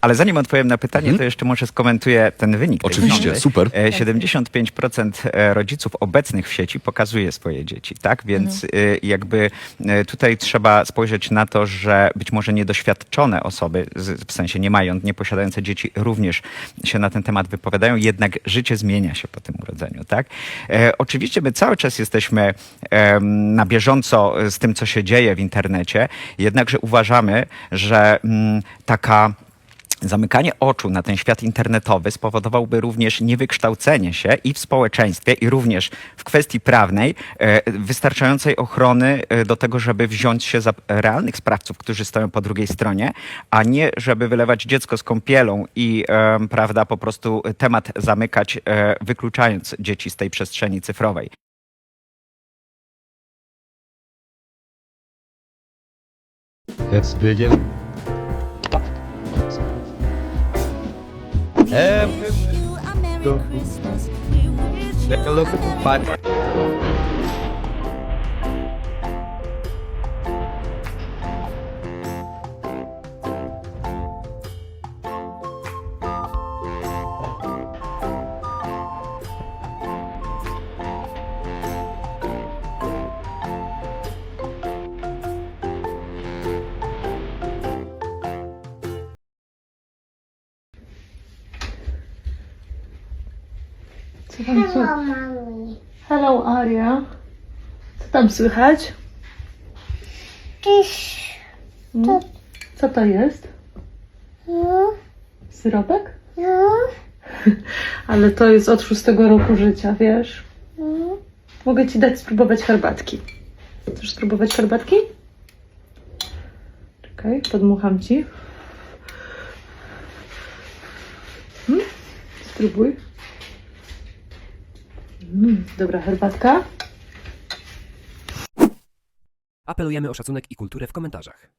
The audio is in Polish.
Ale zanim odpowiem na pytanie, to jeszcze może skomentuję ten wynik. tej Oczywiście, sondy. super. E, 75% e, rodziców obecnych w sieci pokazuje swoje dzieci, tak? Więc e, jakby e, tutaj trzeba spojrzeć na to, że być może niedoświadczone osoby, z- w sensie nie mają, nie posiadające dzieci, również się na ten temat wypowiadają, jednak życie zmienia się po tym urodzeniu, tak? E, oczywiście my cały czas jesteśmy em, na bieżąco z tym, co się dzieje w internecie, jednakże uważamy, że mm, taka Zamykanie oczu na ten świat internetowy spowodowałby również niewykształcenie się i w społeczeństwie, i również w kwestii prawnej e, wystarczającej ochrony e, do tego, żeby wziąć się za realnych sprawców, którzy stoją po drugiej stronie, a nie żeby wylewać dziecko z kąpielą i em, prawda, po prostu temat zamykać, e, wykluczając dzieci z tej przestrzeni cyfrowej. Let's. Take a look at the podcast. Co tam Hello, słychać? mommy. Hello, Aria. Co tam słychać? Tyś, Mm? Co to jest? no, Syropek? no, Ale to jest od szóstego roku życia, wiesz? no. Mogę ci dać spróbować herbatki. Chcesz spróbować herbatki? Czekaj, podmucham ci. Mm? Spróbuj. Mm, dobra, herbatka. Apelujemy o szacunek i kulturę w komentarzach.